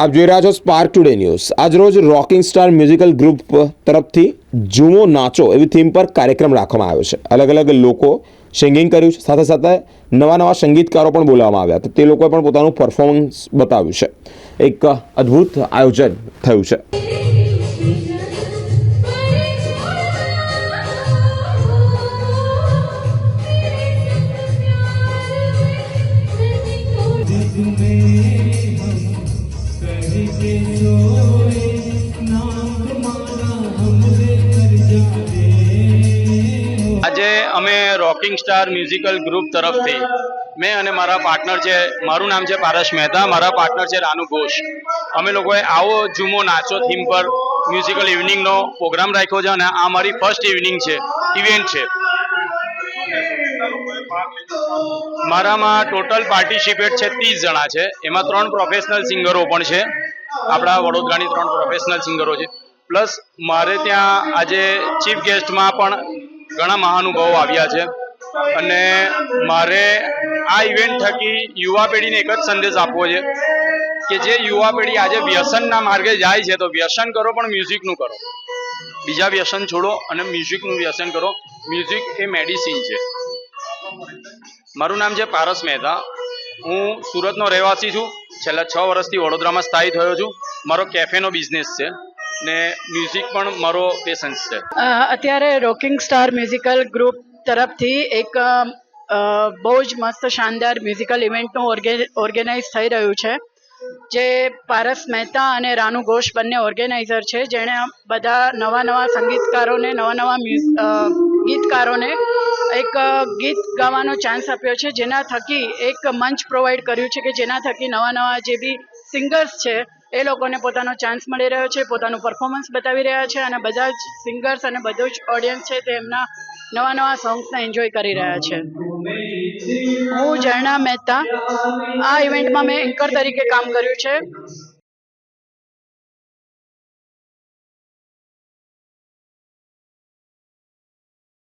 આપ જોઈ રહ્યા છો સ્પાર્ક ટુડે ન્યૂઝ આજરોજ રોકિંગ સ્ટાર મ્યુઝિકલ ગ્રુપ તરફથી જુમો નાચો એવી થીમ પર કાર્યક્રમ રાખવામાં આવ્યો છે. અલગ અલગ લોકો સિંગિંગ કર્યું છે. સાથે સાથે નવા નવા સંગીતકારો પણ બોલાવવામાં આવ્યા. તો તે લોકોએ પણ પોતાનું પરફોર્મન્સ બતાવ્યું છે. એક અદ્ભુત આયોજન થયું છે. આજે અમે રોકિંગ સ્ટાર મ્યુઝિકલ ગ્રુપ તરફથી મેં અને મારા પાર્ટનર છે, મારું નામ છે પારસ મહેતા, મારા પાર્ટનર છે રાનુ ઘોષ. અમે લોકોએ આવો જુમો નાચો થીમ પર મ્યુઝિકલ ઇવનિંગનો પ્રોગ્રામ રાખ્યો છે અને આ મારી ફર્સ્ટ ઇવનિંગ છે ઇવેન્ટ છે. મારામાં ટોટલ પાર્ટિસિપેટ છે ત્રીસ જણા છે, એમાં ત્રણ પ્રોફેશનલ સિંગરો પણ છે. આપણા વડોદરાની ત્રણ પ્રોફેશનલ સિંગરો છે. પ્લસ મારે ત્યાં આજે ચીફ ગેસ્ટમાં પણ ઘણા મહાનુભાવો આવ્યા છે. અને મારે આ ઇવેન્ટ થકી યુવા પેઢીને એક જ સંદેશ આપવો છે કે જે યુવા પેઢી આજે વ્યસનના માર્ગે જાય છે તો વ્યસન કરો પણ મ્યુઝિકનું કરો. બીજા વ્યસન છોડો અને મ્યુઝિકનું વ્યસન કરો. મ્યુઝિક એ મેડિસિન છે. મારું નામ છે પારસ મહેતા. હું સુરતનો રહેવાસી છું. છેલ્લા છ વર્ષથી વડોદરામાં સ્થાયી થયો છું. મારો કેફેનો બિઝનેસ છે. ને મ્યુઝિક પણ મારો પેશન્સ છે. અત્યારે રોકિંગ સ્ટાર મ્યુઝિકલ ગ્રુપ તરફથી એક બહુ જ મસ્ત શાનદાર મ્યુઝિકલ ઇવેન્ટનું ઓર્ગે ઓર્ગેનાઇઝ થઈ રહ્યું છે. જે પારસ મહેતા અને રાનુ ઘોષ બંને ઓર્ગેનાઇઝર છે, જેણે બધા નવા નવા સંગીતકારોને, નવા નવા ગીતકારોને એક ગીત ગાવાનો ચાન્સ આપ્યો છે, જેના થકી એક મંચ પ્રોવાઈડ કર્યું છે કે જેના થકી નવા નવા જે બી સિંગર્સ છે એ લોકોને પોતાનો ચાન્સ મળી રહ્યો છે, પોતાનું પરફોર્મન્સ બતાવી રહ્યા છે અને બધા જ સિંગર્સ અને બધું જ ઓડિયન્સ છે તે એમના નવા નવા સોંગ્સને એન્જોય કરી રહ્યા છે. હું ઝરણા મહેતા, આ ઇવેન્ટમાં મેં એન્કર તરીકે કામ કર્યું છે.